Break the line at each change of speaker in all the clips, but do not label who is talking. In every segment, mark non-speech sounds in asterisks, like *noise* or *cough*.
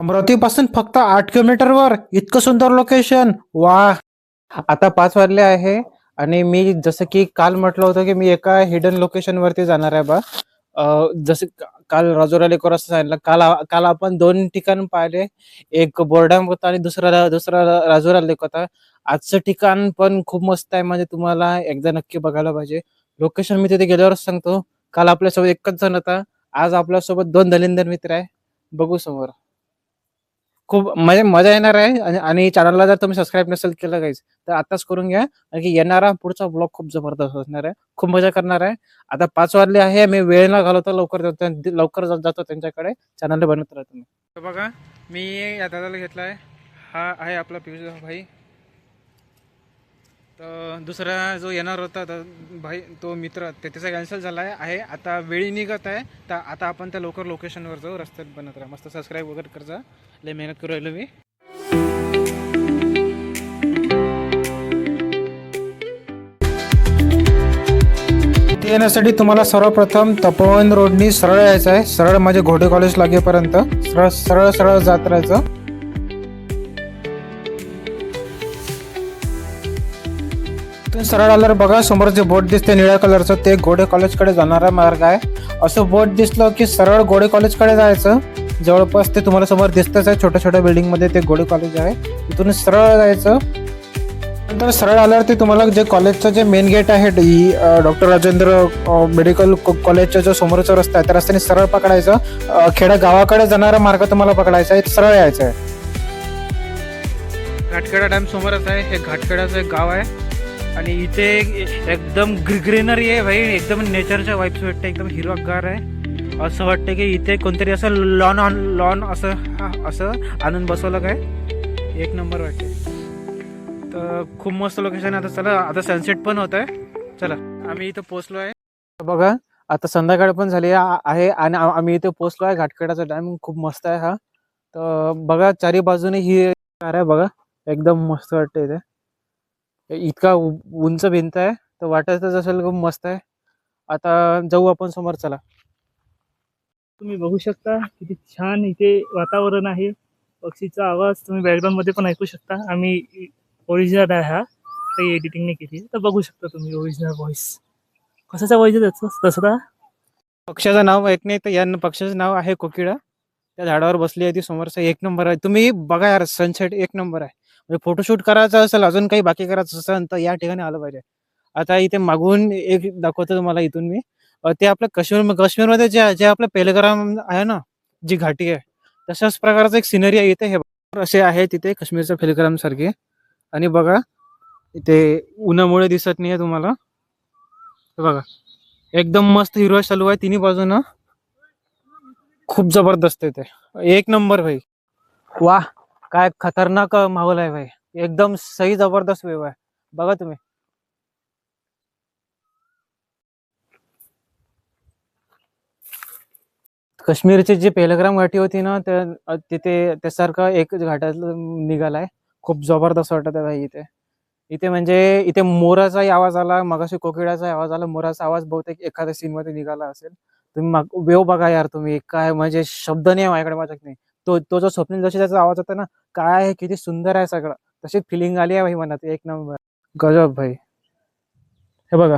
अमरावतीपासून फक्त आठ किलोमीटरवर. इतकं सुंदर लोकेशन वा आता पाच वाजले आहे आणि मी जसं की काल म्हटलं होतं की मी एका हिडन लोकेशन वरती जाणार आहे बा. जसं काल राजोरा लेकर असं सांगितलं काल काल आपण दोन ठिकाण पाहिले. एक बोर्डाम होता आणि दुसरा दुसरा राजोरा लेक होता. आजचं ठिकाण पण खूप मस्त आहे म्हणजे तुम्हाला एकदा नक्की बघायला पाहिजे. लोकेशन मी तिथे गेल्यावरच सांगतो. काल आपल्यासोबत एकच जण होता. आज आपल्यासोबत दोन दलिंदर मित्र आहे. बघू समोर. खूप म्हणजे मजा येणार आहे आणि- आणि चॅनलला जर तुम्ही सबस्क्राईब नसेल केलं काहीच तर आताच करून घ्या. कारण येणारा पुढचा ब्लॉग खूप जबरदस्त असणार आहे. खूप मजा करणार आहे. आता पाच वाजले आहे मी वेळ न घालवतो लवकर जातो- लवकर जातो त्यांच्याकडे. चॅनल बनवत राहा तुम्ही. बघा मी या दादाला आहे हा आहे आपला पियुष भाई. तर दुसरा जो येणार होता तर भाई तो मित्र ते त्याचा कॅन्सल झाला आहे. आता वेळी निघत आहे तर आता आपण त्या लवकर लोकेशनवर जाऊ रस्त्यात बनत राहा. मस्त सबस्क्राईब वगैरे करजा लय मेहनत करू राहिलो मी. येण्यासाठी तुम्हाला सर्वप्रथम तपोवन रोडनी सरळ यायचं आहे. सरळ माझे घोडे कॉलेज लागेपर्यंत. सरळ सरळ सरळ जात राहायचं. सरळ आल्यावर बघा समोर जे बोट दिसते निळ्या कलरचं ते गोडे कॉलेजकडे जाणारा मार्ग आहे. असं बोट दिसलं की सरळ गोडे कॉलेजकडे जायचं. जवळपास ते तुम्हाला समोर दिसतच आहे छोट्या छोट्या बिल्डिंगमध्ये ते गोडे कॉलेज आहे. तिथून सरळ जायचं. नंतर सरळ आल्यावर ते तुम्हाला जे कॉलेजचं जे मेन गेट आहे डॉक्टर राजेंद्र मेडिकल कॉलेजच्या जो समोरचा रस्ता आहे. त्या रस्त्याने सरळ पकडायचं. खेड्या गावाकडे जाणारा मार्ग तुम्हाला पकडायचा आहे. सरळ यायचं आहे. घाटखेडा डॅम समोरच आहे. हे घाटखेडाचं एक गाव आहे. आणि इथे एकदम ग्रीनरी आहे भाई. एकदम नेचरच्या वाईब्स वाटतं. एकदम हिरवागार आहे. असं वाटतं की इथे कोणतरी असं लॉन ऑन लॉन असं हा, असं आणून बसवलं काय? एक नंबर वाटते. तर खूप मस्त लोकेशन आहे. आता चला आता सनसेट पण होत आहे. चला आम्ही इथं पोहोचलो आहे. बघा आता संध्याकाळ पण झाली आहे आणि आम्ही इथे पोहोचलो आहे. घाटखेडाचा टाइम खूप मस्त आहे हा. तर बघा चारी बाजूने ही कार आहे बघा. एकदम मस्त वाटतं इथे. इतका उ- उंच भिंत आहे तर वाटायचं असेल खूप मस्त आहे. आता जाऊ आपण समोर चला.
तुम्ही बघू शकता किती छान इथे वातावरण आहे. पक्षीचा आवाज तुम्ही बॅकग्राऊंडमध्ये पण ऐकू शकता. आम्ही ओरिजिनल आहे हा. काही एडिटिंग नाही केली. तर बघू शकता तुम्ही ओरिजिनल व्हॉइस कशाचा व्हॉइस आहे त्याचं? दसरा
पक्षाचं नाव ऐक नाही तर या पक्षाचं नाव आहे कोकिळा. त्या झाडावर बसली आहे ती समोरचा एक नंबर आहे. तुम्ही बघा यार सनसेट एक नंबर आहे. म्हणजे फोटोशूट करायचं असेल अजून काही बाकी करायचं असेल तर या ठिकाणी आलं पाहिजे. आता इथे मागून एक दाखवतो तुम्हाला इथून मी. ते आपलं काश्मीर काश्मीरमध्ये जे जे आपलं पेलग्राम आहे ना जी घाटी आहे तशाच प्रकारचं एक सिनरी आहे इथे. हे असे आहे तिथे काश्मीरचं पेलग्राम सारखे. आणि बघा इथे उन्हामुळे दिसत नाही आहे तुम्हाला बघा एकदम मस्त हिरवा चालू आहे. तिन्ही बाजूनं खूप जबरदस्त आहे ते. एक नंबर भाई. वा काय खतरनाक माहोल आहे भाई. एकदम सही जबरदस्त वेव आहे. बघा तुम्ही. काश्मीरची जी पेलग्राम घाटी होती ना त्या तिथे त्यासारखं एक घाटातलं निघालाय. खूप जबरदस्त वाटत आहे भाई इथे. इथे म्हणजे इथे मोराचाही आवाज आला मगाशी कोकिळाचा आवाज आला. मोराचा आवाज बहुतेक एखाद्या सीन मध्ये निघाला असेल. तुम्ही वेव बघा यार तुम्ही. काय म्हणजे शब्द नाही माझ्याकडे माझ्याकडे. नाही तो तो जो स्वप्नील जोशी त्याचा आवाज होता ना काय आहे किती सुंदर आहे सगळं. तशी फिलिंग आली आहे भाई मनात एक नंबर. गजब भाई. हे बघा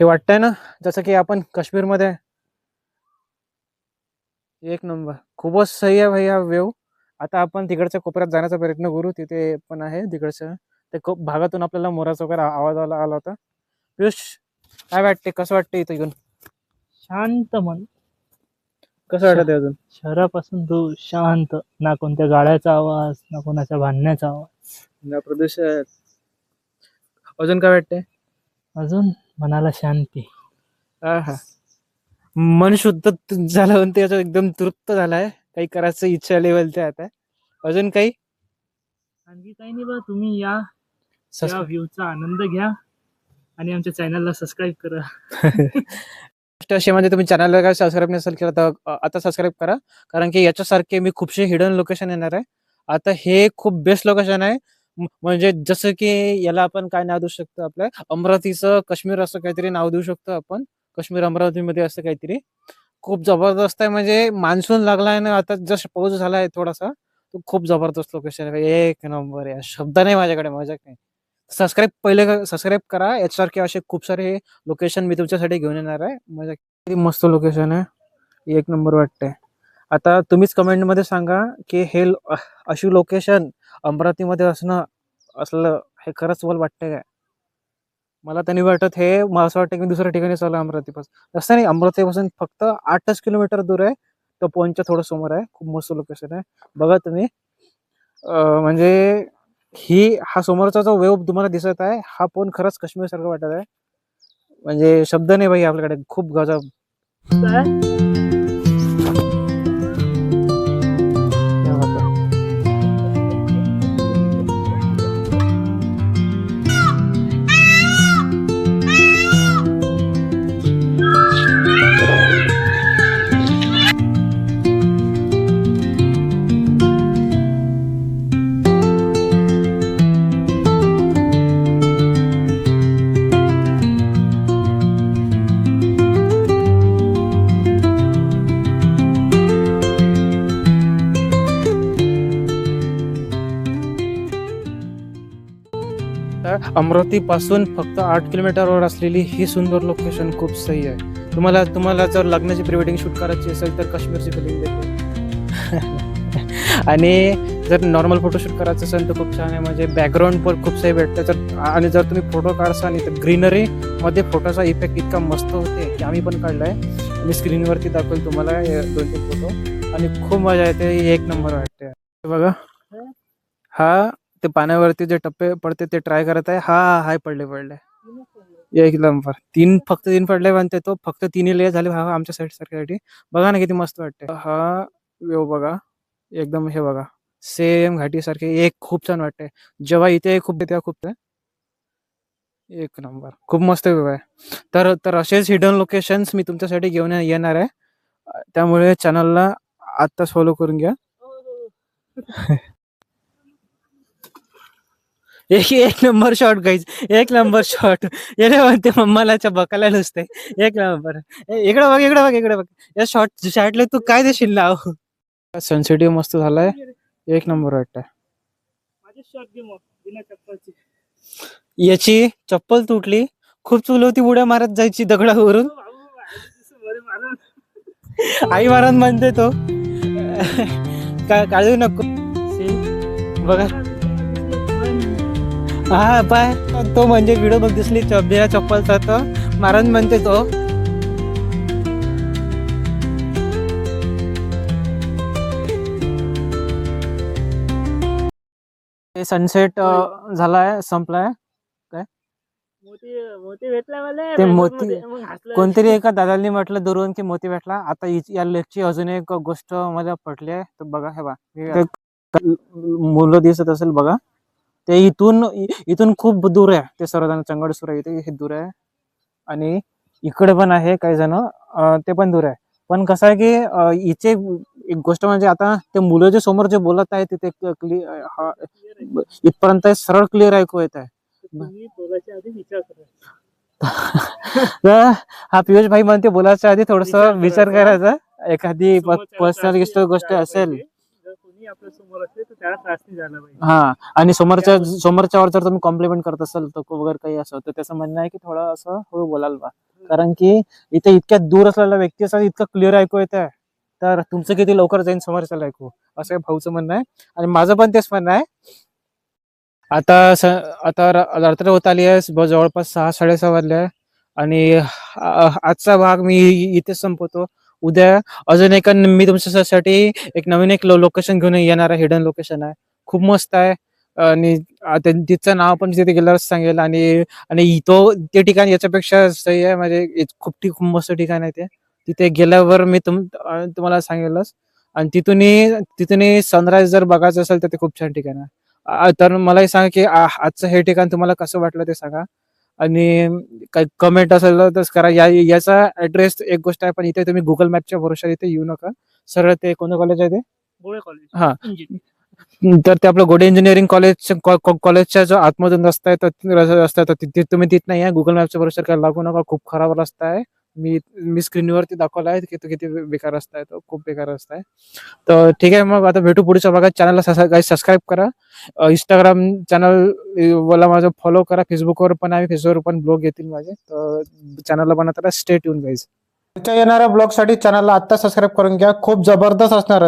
हे वाटतंय ना जसं की आपण काश्मीरमध्ये एक नंबर. खूपच सही आहे भाई हा वेव आता आपण तिकडच्या कोपऱ्यात जाण्याचा प्रयत्न करू तिथे पण आहे तिकडच्या ते खूप भागातून आपल्याला मोराचा वगैरे आवाज आला आला होता. पियुष काय वाटते कसं वाटते इथं येऊन?
शांत मन.
कसं वाटत अजून?
शहरापासून दूर शांत ना कोणत्या गाड्याचा आवाज ना कोणाच्या भांडण्याचा आवाज.
ना प्रदूषण. अजून काय वाटते
अजून मनाला शांती.
मन शुद्ध त- झालं म्हणते याचं एकदम तृप्त झालाय. काही करायचं इच्छा लेवल ते आता. अजून काही?
आणखी काही नाही बा तुम्ही या. या
Subscribe-
व्ह्यूचा आनंद घ्या. आणि आमच्या चॅनलला सबस्क्राईब करा. *laughs*
गोष्ट अशी म्हणजे तुम्ही चॅनलला काय सबस्क्राईब नसेल केलं तर आता सबस्क्राईब करा. कारण की याच्यासारखे मी खूपशे हिडन लोकेशन येणार आहे. आता हे खूप बेस्ट लोकेशन आहे. म्हणजे जसं की याला आपण काय नाव देऊ शकतो आपल्या? अमरावतीचं काश्मीर असं काहीतरी नाव देऊ शकतो आपण. काश्मीर अमरावतीमध्ये असं काहीतरी. खूप जबरदस्त आहे म्हणजे मान्सून लागलाय ना आता जस्ट पाऊस झालाय थोडासा तो खूप जबरदस्त लोकेशन आहे. एक नंबर आहे. शब्द नाही माझ्याकडे मजाक नाही सबस्क्राईब पहिले सबस्क्राईब करा. याच्यासारखे असे खूप सारे लोकेशन मी तुमच्यासाठी घेऊन येणार आहे. माझ्या किती मस्त लोकेशन आहे. एक नंबर वाटते आता तुम्हीच कमेंटमध्ये सांगा की हे लो- अशी लोकेशन अमरावतीमध्ये असणं असलं हे खरंच मला वाटतंय काय? मला त्यांनी वाटत हे मला असं वाटतं की मी दुसऱ्या ठिकाणी चालू अमरावतीपासून. असं नाही अमरावतीपासून फक्त आठच किलोमीटर दूर आहे. तो पॉईंटच्या थोडं समोर आहे. खूप मस्त लोकेशन आहे. बघा तुम्ही. म्हणजे ही हा समोरचा जो वेव तुम्हाला दिसत आहे हा पण खरंच काश्मीर सारखं वाटत आहे. म्हणजे शब्द नाही भाई आपल्याकडे खूप गजब. तर अमरावती पासून फक्त आठ किलोमीटरवर असलेली ही सुंदर लोकेशन खूप सही आहे. तुम्हाला तुम्हाला जर लग्नाची प्री वेडिंग शूट करायची असेल तर काश्मीरची फिलिंग देते. *laughs* आणि जर नॉर्मल फोटोशूट करायचं असेल तर खूप छान आहे. म्हणजे बॅकग्राऊंड पण खूप सही भेटते. तर आणि जर तुम्ही फोटो काढसाल तर ग्रीनरी मध्ये फोटोचा इफेक्ट इतका मस्त होते की आम्ही पण काढलाय. मी स्क्रीनवरती दाखवेल तुम्हाला दोन तीन फोटो आणि खूप मजा येते. एक नंबर वाटते बघा. हा ते पाण्यावरती जे टप्पे पडते ते ट्राय करत आहे. हा हाय पडले पडले. एक नंबर तीन फक्त तीन पडले म्हणते तो फक्त तिन्ही लय झाले हा आमच्या साईड सारख्यासाठी बघा ना किती मस्त वाटते हा व्यव बघा. एकदम हे बघा. सेम घाटी सारखे. एक खूप छान वाटते जेव्हा इथे खूप तेव्हा खूप ते एक नंबर. खूप मस्त व्यू आहे तर तर असेच हिडन लोकेशन्स मी तुमच्यासाठी घेऊन येणार आहे. त्यामुळे चॅनलला आत्ताच फॉलो करून घ्या. हो, हो. एक एक नंबर शॉट गाईज एक नंबर शॉट येणे म्हणते मम्मालाच्या बकाला नुसते. एक नंबर इकडं बघ इकडं बघ इकडं बघ. या शॉट शॉटले तू काय देशील नाव? सेन्सिटिव्ह मस्त झालाय. एक नंबर
चप्पलची.
याची चप्पल तुटली. खूप चूल होती उड्या मारत जायची दगडावरून.
मारून.
आई महाराज म्हणते तो. का काळू नको? बघा. हा पाय. तो म्हणजे व्हिडिओ बघ दिसली च- बिना चप्पलचा तो. महाराज म्हणते तो. सनसेट झालाय संपलाय.
मोती मोती भेटला मला.
ते मोती-. कोणतरी एका दादांनी म्हटलं दुरून की मोती भेटला. आता या लेखची अजून एक गोष्ट मला पटली आहे. तर बघा हे बा मुलं दिसत असेल बघा. ते इथून इथून खूप दूर आहे. ते सर्वजण चंगडसूर आहे. इथे हे दूर आहे. आणि इकडे पण आहे काही जण. ते पण दूर आहे. पण कसं आहे की इथे एक गोष्ट म्हणजे आता ते मुलं जे समोर जे बोलत आहे तिथे क्लि- हा-
Clear आहे.
इथपर्यंत सरळ क्लिअर ऐकू येत आहे. *laughs* हा पियुष भाई म्हणते बोलायच्या आधी थोडस
विचार करायचा.
एखादी पर्सनल गोष्ट असेल.
पाहिजे. जर कोणी आपल्यासमोर असेल तर त्याला त्रास नाही झाला पाहिजे.
हा आणि समोरच्या समोरच्यावर जर तुम्ही कॉम्प्लिमेंट करत असाल तर वगैरे काही असं तर त्याचं म्हणणं आहे की थोडं असं हळू बोलाल बा. कारण की इथे इतक्या दूर असलेला व्यक्ती असं इतकं क्लिअर ऐकू येत आहे तर तुमचं किती लवकर जाईन समोरच्याला ऐकू? असं हे भाऊचं म्हणणं आहे. आणि माझं पण तेच म्हणणं आहे. आता स आता रात्र होत आली आहे जवळपास सहा साडेसहा वाजले आहे. आणि आजचा भाग मी इथेच संपवतो. उद्या अजून एका मी तुमच्यासाठी एक नवीन एक लोकेशन घेऊन येणार आहे हिडन लोकेशन आहे. खूप मस्त आहे. आणि तिचं नाव पण तिथे गेल्यावरच सांगेल. आणि आणि तो ते ठिकाण याच्यापेक्षा सही आहे. म्हणजे खूप खूप मस्त ठिकाण आहे ते. तिथे गेल्यावर मी तुम तुम्हाला सांगेलच. आणि तिथून तिथून सनराईज जर बघायचं असेल तर ते खूप छान ठिकाण आहे. तर मलाही सांगा की आजचं हे ठिकाण तुम्हाला कसं वाटलं ते सांगा. आणि काही कमेंट असेल तर करा. या याचा ऍड्रेस एक गोष्ट आहे पण इथे तुम्ही गुगल मॅपच्या भरोशा इथे येऊ नका. सरळ ते कोणतं कॉलेज आहे ते?
गोळे कॉलेज
हा. तर ते आपलं गोडे इंजिनिअरिंग कॉलेज कॉलेजच्या जो आतमधून रस्ता आहे तर रस्ता आहे तर तिथे तुम्ही तिथं नाही आहे. गुगल मॅपच्या भरोशा काय लागू नका. खूप खराब रस्ता आहे. मी मी स्क्रीनवरती दाखवला आहे की तो किती बेकार रस्ता आहे तो खूप बेकार रस्ता आहे तर ठीक आहे मग आता भेटू पुढच्या भागात. चॅनलला सबस्क्राईब करा. इंस्टाग्राम चॅनल मला माझं फॉलो करा. फेसबुकवर पण आहे फेसबुकवर पण ब्लॉग येतील माझे. तर चॅनलला पण आता स्टेट येऊन गाईज येणाऱ्या ब्लॉगसाठी चॅनलला आत्ता सबस्क्राईब करून घ्या. खूप जबरदस्त असणार